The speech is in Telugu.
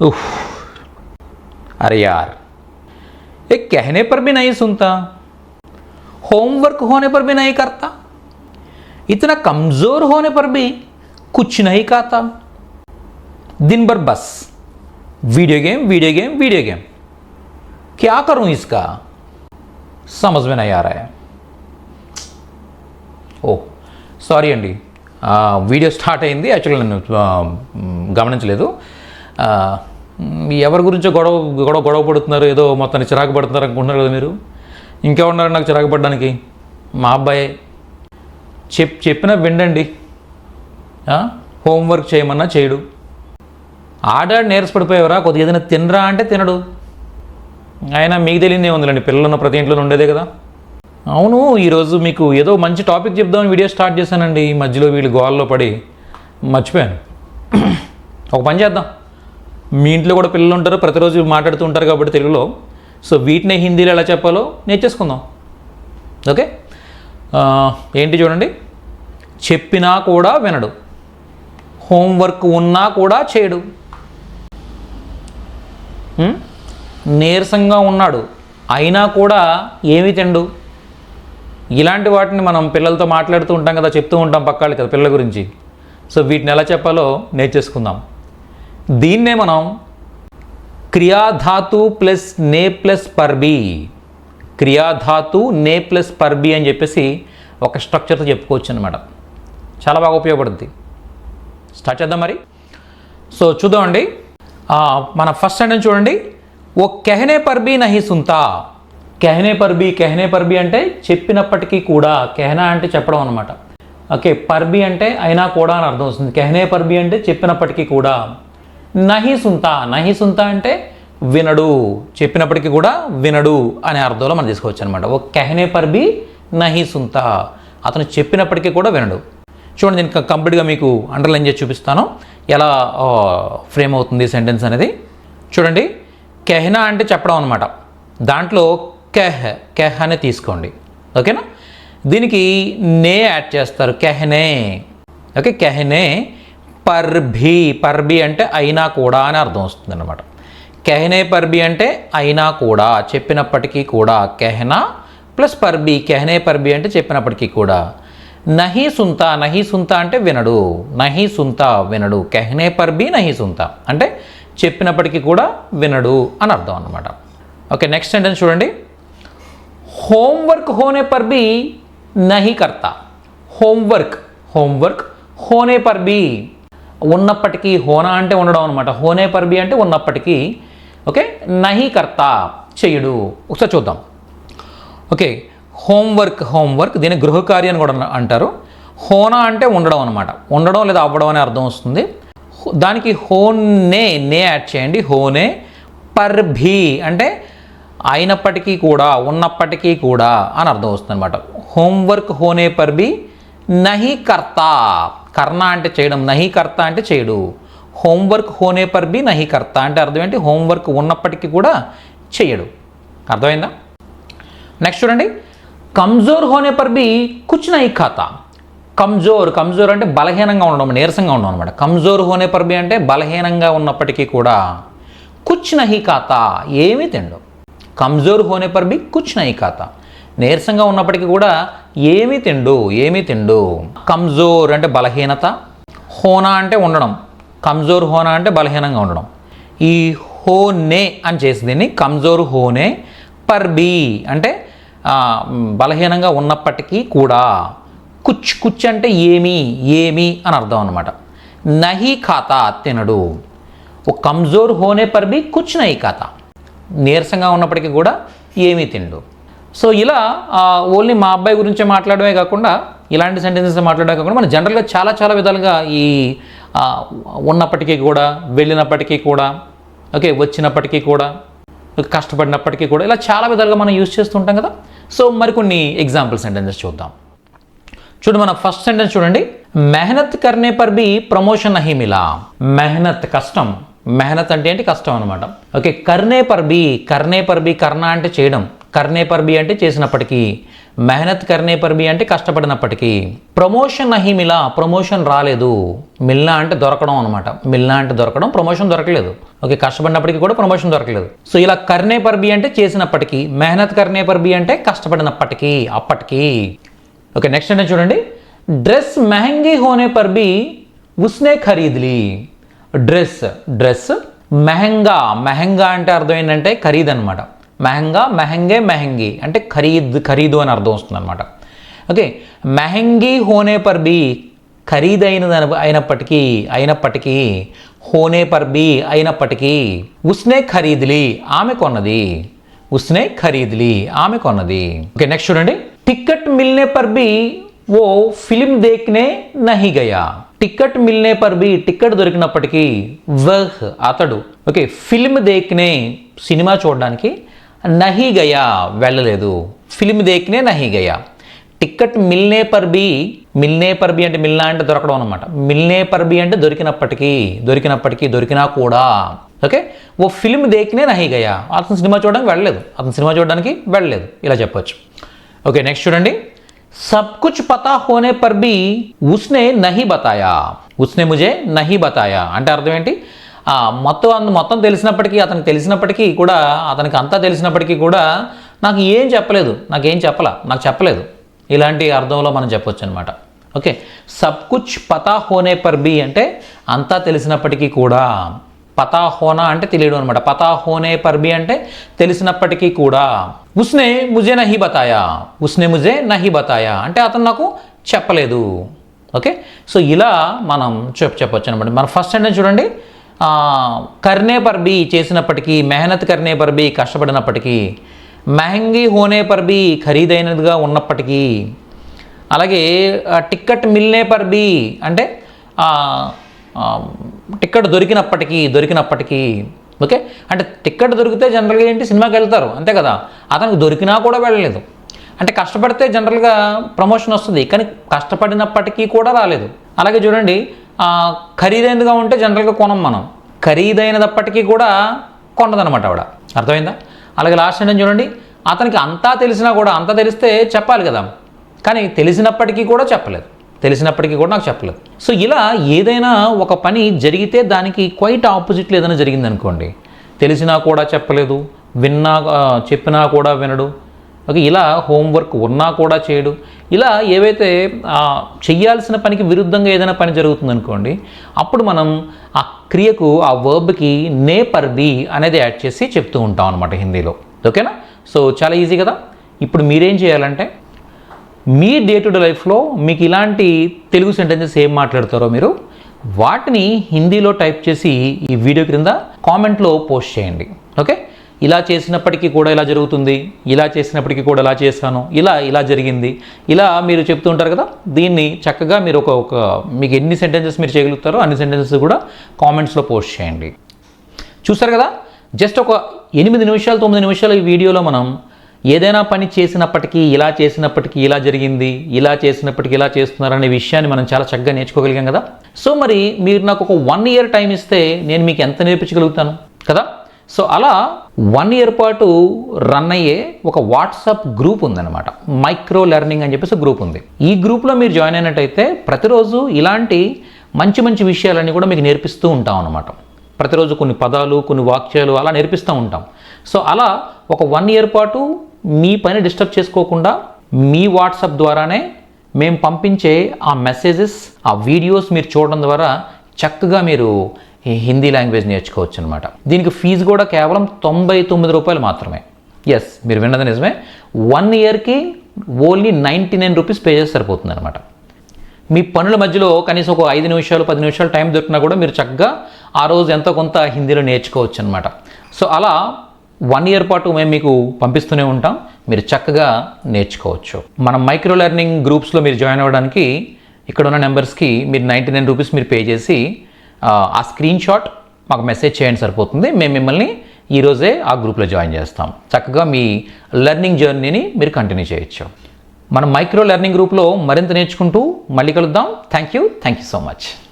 उफ अरे यार ये कहने पर भी नहीं सुनता होमवर्क होने पर भी नहीं करता इतना कमज़ोर होने पर भी कुछ नहीं खाता दिन भर बस video game video game video game क्या करूं इसका समझ में नहीं आ रहा है ఓ సారీ అండి ఆ, వీడియో స్టార్ట్ అయింది యాక్చువల్గా నేను ఆ, మ్, గమనించలేదు ఆ, మ్, ఎవరి గురించో గొడవ గొడవ గొడవ పడుతున్నారు? ఏదో మొత్తాన్ని చిరాకు పడుతున్నారు అనుకుంటున్నారు కదా మీరు? ఇంకెవరున్నారు నాకు చిరాకు పడడానికి? మా అబ్బాయే. చెప్ చెప్పినా వినండి. హోంవర్క్ చేయమన్నా చేయడు. ఆడాడు నీరసపడిపోయేవరా కొద్దిగా ఏదైనా తినరా అంటే తినడు. అయినా మీకు తెలియదే ఉందిలేండి. పిల్లలు ఉన్న ప్రతి ఇంట్లోనే ఉండేదే కదా. అవును ఈరోజు మీకు ఏదో మంచి టాపిక్ చెప్దామని వీడియో స్టార్ట్ చేశానండి. ఈ మధ్యలో వీళ్ళు గోల్లో పడి మర్చిపోయాను. ఒక పని చేద్దాం. మీ ఇంట్లో కూడా పిల్లలు ఉంటారు ప్రతిరోజు మాట్లాడుతూ ఉంటారు కాబట్టి తెలుగులో. సో వీటినే హిందీలో ఎలా చెప్పాలో నేర్చేసుకుందాం. ఓకే? ఏంటి చూడండి. చెప్పినా కూడా వినడు. హోంవర్క్ ఉన్నా కూడా చేయడు. నీరసంగా ఉన్నాడు. అయినా కూడా ఏమి తిండు? ఇలాంటి వాటిని మనం పిల్లలతో మాట్లాడుతూ ఉంటాం కదా చెప్తూ ఉంటాం పక్కాళ్ళు కదా పిల్లల గురించి. సో వీటిని ఎలా చెప్పాలో నేర్చేసుకుందాం. దీన్నే మనం క్రియాధాతు ప్లస్ నే ప్లస్ పర్బి. క్రియాధాతు నే ప్లస్ పర్బి అని చెప్పేసి ఒక స్ట్రక్చర్తో చెప్పుకోవచ్చు అనమాట చాలా బాగా ఉపయోగపడుద్ది. స్టార్ట్ చేద్దాం మరి. సో చూద్దామండి. మన ఫస్ట్ సెంటెన్స్ చూడండి. ఓ కెహనే పర్బీ నహి సుంతా. కెహనే పర్బీ కెహనే పర్బీ అంటే చెప్పినప్పటికీ కూడా కెహనా అంటే చెప్పడం అనమాట ఓకే పర్బీ అంటే అయినా కూడా అని అర్థం వస్తుంది. కెహనే పర్బీ అంటే చెప్పినప్పటికీ కూడా. నహి సుంతా. నహి సుంతా అంటే వినడు. చెప్పినప్పటికీ కూడా వినడు అనే అర్థంలో మనం తీసుకోవచ్చు అనమాట ఓ కెహనే పర్బి నహి సుంతా. అతను చెప్పినప్పటికీ కూడా వినడు. చూడండి నేను కంప్లీట్గా మీకు అండర్లైన్ చేసి చూపిస్తాను. ఎలా ఫ్రేమ్ అవుతుంది సెంటెన్స్ అనేది. చూడండి కెహనా అంటే చెప్పడం అనమాట దాంట్లో కెహ్ కెహ్ అనే తీసుకోండి. ఓకేనా? దీనికి నే యాడ్ చేస్తారు. కెహనే. ఓకే కెహనే. పర్భి పర్భి అంటే అయినా కూడా అని అర్థం వస్తుంది అనమాట కెహనే పర్బి అంటే అయినా కూడా చెప్పినప్పటికీ కూడా కెహనా ప్లస్ పర్బి కెహనే పర్బి అంటే చెప్పినప్పటికీ కూడా. నహి సుంత నహి సుంత అంటే వినడు నహి సుంత వినడు. కెహనే పర్బి నహి సుంత అంటే చెప్పినప్పటికీ కూడా వినడు అని అర్థం అనమాట ఓకే నెక్స్ట్ సెంటెన్స్ చూడండి. హోంవర్క్ హోనే పర్బి నహి కర్త. హోంవర్క్ హోంవర్క్ హోనే పర్బి ఉన్నప్పటికీ హోనా అంటే ఉండడం అనమాట హోనే పర్బి అంటే ఉన్నప్పటికీ ఓకే? నహి కర్త చేయుడు. ఒకసారి చూద్దాం. ఓకే హోంవర్క్ హోంవర్క్ దీన్ని గృహకార్యం కూడా అంటారు. హోనా అంటే ఉండడం అనమాట ఉండడం లేదా అవ్వడం అనే అర్థం వస్తుంది. దానికి హోనే నే యాడ్ చేయండి. హోనే పర్ భీ అంటే అయినప్పటికీ కూడా ఉన్నప్పటికీ కూడా అని అర్థం వస్తుంది అనమాట హోంవర్క్ హోనే పర్బి నహి కర్త. కర్ణ అంటే చేయడం నహి కర్త అంటే చేయడు. హోంవర్క్ హోనే పర్ బి నహి కర్త అంటే అర్థం ఏంటి? హోంవర్క్ ఉన్నప్పటికీ కూడా చేయడు. అర్థమైందా? నెక్స్ట్ చూడండి. కమ్జోర్ హోనే పర్ బి కుచ్ నహీ ఖాతా. కమ్జోర్ కమ్జోర్ అంటే బలహీనంగా ఉండడం నీరసంగా ఉండడం అనమాట కమ్జోర్ హోనే పర్ బి అంటే బలహీనంగా ఉన్నప్పటికీ కూడా కుచ్ నహీ ఖాతా ఏమీ తిండు కమ్జోర్ హోనే పర్ బి కుచ్ నహీ ఖాతా. నీరసంగా ఉన్నప్పటికీ కూడా ఏమీ తిండు ఏమీ తిండు. కమ్జోర్ అంటే బలహీనత హోనా అంటే ఉండడం. కమ్జోర్ హోనా అంటే బలహీనంగా ఉండడం. ఈ హోనే అని చేసి దీన్ని కమ్జోర్ హోనే పర్ అంటే బలహీనంగా ఉన్నప్పటికీ కూడా కుచ్ కుచ్ అంటే ఏమి ఏమి అని అర్థం అనమాట నహి ఖాతా తినడు. ఓ కమ్జోర్ హోనే పర్ బి కుచ్ నహి ఖాతా. నీరసంగా ఉన్నప్పటికీ కూడా ఏమీ తిండు. సో ఇలా ఓన్లీ మా అబ్బాయి గురించే మాట్లాడమే కాకుండా ఇలాంటి సెంటెన్సెస్ మాట్లాడే కాకుండా మనం జనరల్గా చాలా చాలా విధాలుగా ఈ ఉన్నప్పటికీ కూడా వెళ్ళినప్పటికీ కూడా ఓకే వచ్చినప్పటికీ కూడా కష్టపడినప్పటికీ కూడా ఇలా చాలా విధాలుగా మనం యూజ్ చేస్తుంటాం కదా. సో మరికొన్ని ఎగ్జాంపుల్ సెంటెన్సెస్ చూద్దాం. చూడు మన ఫస్ట్ సెంటెన్స్ చూడండి. మెహనత్ కర్నే పర్ బి ప్రమోషన్ నహి మిలా. మెహనత్ కష్టం. మెహనత్ అంటే ఏంటి? కష్టం అనమాట ఓకే కర్నే పర్ బి కర్నే పర్ బి కర్ణ అంటే చేయడం. కర్నే పర్ బి అంటే చేసినప్పటికీ మెహనత్ కర్నే పర్ బి అంటే కష్టపడినప్పటికీ ప్రమోషన్ నహి మిలా ప్రమోషన్ రాలేదు. మిల్లా అంటే దొరకడం అనమాట మిల్లా అంటే దొరకడం ప్రమోషన్ దొరకలేదు. ఓకే కష్టపడినప్పటికీ కూడా ప్రమోషన్ దొరకలేదు. సో ఇలా కర్నే పర్ బి అంటే చేసినప్పటికీ మెహనత్ కర్నే పర్ బి అంటే కష్టపడినప్పటికీ అప్పటికీ. ఓకే నెక్స్ట్ అంటే చూడండి. డ్రెస్ మెహంగీ హోనే పర్ బి ఉస్నే ఖరీద్లీ. డ్రెస్ డ్రెస్ మెహంగా మెహంగా అంటే అర్థం ఏంటంటే ఖరీదనమాట మెహంగా మెహంగే మెహంగి. అంటే ఖరీద్ ఖరీదు అని అర్థం వస్తుంది అనమాట ఓకే మెహంగీ హోనే పర్ బి ఖరీదైనది అయినప్పటికీ అయినప్పటికీ హోనే పర్ బి అయినప్పటికీ ఉస్నే ఖరీద్లీ ఆమె కొన్నది. ఉస్నే ఖరీద్లీ ఆమె కొన్నది. ఓకే నెక్స్ట్ చూడండి. టికెట్ మిల్నే పర్ బి ఓ ఫిలిం దేక్నే నహి గయా. టికెట్ మిల్నే పర్ బి టికెట్ దొరికినప్పటికీ వహ్ అతడు. ఓకే ఫిల్మ్ దేక్నే సినిమా చూడడానికి నహి గయా వెళ్ళలేదు. ఫిల్మ్ దేకినే నహి గయా టికెట్ మిల్నే పర్ బి మిల్నే పర్ బి అంటే మిల్నా అంటే దొరకడం అనమాట మిల్నే పర్ బి అంటే దొరికినప్పటికీ దొరికినప్పటికీ దొరికినా కూడా ఓకే? ఓ ఫిల్మ్ దేకినే నహి గయా అతను సినిమా చూడడానికి వెళ్ళలేదు. అతను సినిమా చూడడానికి వెళ్ళలేదు. ఇలా చెప్పొచ్చు. ఓకే నెక్స్ట్ చూడండి. సబ్ కుచ్ పతా హోనే పర్ బి ఉస్నే నహి బతాయా. ఉస్నే ముజే నహి బతాయా. అంటే అర్థం ఏంటి? మొత్తం అందు మొత్తం తెలిసినప్పటికీ అతనికి తెలిసినప్పటికీ కూడా అతనికి అంతా తెలిసినప్పటికీ కూడా నాకు ఏం చెప్పలేదు. నాకేం చెప్పలా. నాకు చెప్పలేదు. ఇలాంటి అర్థంలో మనం చెప్పొచ్చు అనమాట ఓకే. సబ్ కుచ్ పతా హోనే పర్ బి అంటే అంతా తెలిసినప్పటికీ కూడా. పతా హోనా అంటే తెలియడం అనమాట పతా హోనే పర్ బి అంటే తెలిసినప్పటికీ కూడా. ఉస్నే ముజే నహి బతాయా. ఉస్నే ముజే నహి బతాయా. అంటే అతను నాకు చెప్పలేదు. ఓకే. సో ఇలా మనం చెప్ చెప్పొచ్చు అనమాట మన ఫస్ట్ అంటే చూడండి. కర్నే పర్ బి చేసినప్పటికీ మెహనత్ కర్నే పర్ బి కష్టపడినప్పటికీ మెహంగీ హోనే పర్ బి ఖరీదైనదిగా ఉన్నప్పటికీ అలాగే టిక్కెట్ మిల్నే పర్ బి అంటే టిక్కెట్ దొరికినప్పటికీ దొరికినప్పటికీ ఓకే? అంటే టిక్కెట్ దొరికితే జనరల్గా ఏంటి? సినిమాకి వెళ్తారు అంతే కదా? అతనికి దొరికినా కూడా వెళ్ళలేదు. అంటే కష్టపడితే జనరల్గా ప్రమోషన్ వస్తుంది కానీ కష్టపడినప్పటికీ కూడా రాలేదు. అలాగే చూడండి ఖరీదైనదిగా ఉంటే జనరల్గా కొనం మనం. ఖరీదైనదప్పటికీ కూడా కొన్నదనమాట ఆవిడ. అర్థమైందా? అలాగే లాస్ట్ నేను చూడండి. అతనికి అంతా తెలిసినా కూడా అంతా తెలిస్తే చెప్పాలి కదా. కానీ తెలిసినప్పటికీ కూడా చెప్పలేదు. తెలిసినప్పటికీ కూడా నాకు చెప్పలేదు. సో ఇలా ఏదైనా ఒక పని జరిగితే దానికి క్వైట్ ఆపోజిట్లో ఏదైనా జరిగిందనుకోండి. తెలిసినా కూడా చెప్పలేదు విన్నా చెప్పినా కూడా వినడు. ఓకే ఇలా హోంవర్క్ ఉన్నా కూడా చేయడు. ఇలా ఏవైతే చేయాల్సిన చెయ్యాల్సిన పనికి విరుద్ధంగా ఏదైనా పని జరుగుతుంది అనుకోండి అప్పుడు మనం ఆ క్రియకు ఆ వర్బ్కి నే పర్ అనేది యాడ్ చేసి చెప్తూ ఉంటాం అనమాట హిందీలో. ఓకేనా? సో చాలా ఈజీ కదా? ఇప్పుడు మీరేం చేయాలంటే మీ డే టు డే లైఫ్లో మీకు ఇలాంటి తెలుగు సెంటెన్సెస్ ఏం మాట్లాడతారో మీరు వాటిని హిందీలో టైప్ చేసి ఈ వీడియో క్రింద కామెంట్లో పోస్ట్ చేయండి. ఓకే? ఇలా చేసినప్పటికీ కూడా ఇలా జరుగుతుంది ఇలా చేసినప్పటికీ కూడా ఇలా చేశాను ఇలా ఇలా జరిగింది. ఇలా మీరు చెప్తూ ఉంటారు కదా దీన్ని చక్కగా మీరు ఒక ఒక మీకు ఎన్ని సెంటెన్సెస్ మీరు చేయగలుగుతారో అన్ని సెంటెన్సెస్ కూడా కామెంట్స్లో పోస్ట్ చేయండి. చూస్తారు కదా జస్ట్ ఒక ఎనిమిది నిమిషాలు తొమ్మిది నిమిషాలు ఈ వీడియోలో మనం ఏదైనా పని చేసినప్పటికీ ఇలా చేసినప్పటికీ ఇలా జరిగింది ఇలా చేసినప్పటికీ ఇలా చేస్తున్నారనే విషయాన్ని మనం చాలా చక్కగా నేర్చుకోగలిగాం కదా. సో మరి మీరు నాకు ఒక వన్ ఇయర్ టైం ఇస్తే నేను మీకు ఎంత నేర్పించగలుగుతాను? కదా? సో అలా వన్ ఇయర్ పాటు రన్ అయ్యే ఒక వాట్సాప్ గ్రూప్ ఉందన్నమాట. మైక్రో లెర్నింగ్ అని చెప్పేసి గ్రూప్ ఉంది. ఈ గ్రూప్లో మీరు జాయిన్ అయినట్టయితే ప్రతిరోజు ఇలాంటి మంచి మంచి విషయాలన్నీ కూడా మీకు నేర్పిస్తూ ఉంటాం అన్నమాట. ప్రతిరోజు కొన్ని పదాలు కొన్ని వాక్యాలు అలా నేర్పిస్తూ ఉంటాం. సో అలా ఒక వన్ ఇయర్ పాటు మీ పని డిస్టర్బ్ చేసుకోకుండా మీ వాట్సాప్ ద్వారానే మేము పంపించే ఆ మెసేజెస్ ఆ వీడియోస్ మీరు చూడడం ద్వారా చక్కగా మీరు హిందీ లాంగ్వేజ్ నేర్చుకోవచ్చు అనమాట దీనికి ఫీజు కూడా కేవలం తొంభై తొమ్మిది రూపాయలు మాత్రమే. ఎస్ మీరు విన్నది నిజమే. వన్ ఇయర్కి only ninety nine rupees pay చేస్తే సరిపోతుంది అనమాట మీ పనుల మధ్యలో కనీసం ఒక ఐదు నిమిషాలు పది నిమిషాలు టైం దొరికినా కూడా మీరు చక్కగా ఆ రోజు ఎంతో కొంత హిందీలో నేర్చుకోవచ్చు అనమాట సో అలా వన్ ఇయర్ పాటు మేము మీకు పంపిస్తూనే ఉంటాం. మీరు చక్కగా నేర్చుకోవచ్చు. మన మైక్రో లెర్నింగ్ గ్రూప్స్లో మీరు జాయిన్ అవ్వడానికి ఇక్కడ ఉన్న నెంబర్స్కి మీరు నైంటీ నైన్ రూపీస్ మీరు పే చేసి ఆ స్క్రీన్ షాట్ మాకు మెసేజ్ చేయండి సరిపోతుంది. మేము మిమ్మల్ని ఈరోజే ఆ గ్రూప్లో జాయిన్ చేస్తాం. చక్కగా మీ లెర్నింగ్ జర్నీని మీరు కంటిన్యూ చేయొచ్చు. మనం మైక్రో లెర్నింగ్ గ్రూప్లో మరింత నేర్చుకుంటూ మళ్ళీ కలుద్దాం. Thank you thank you so much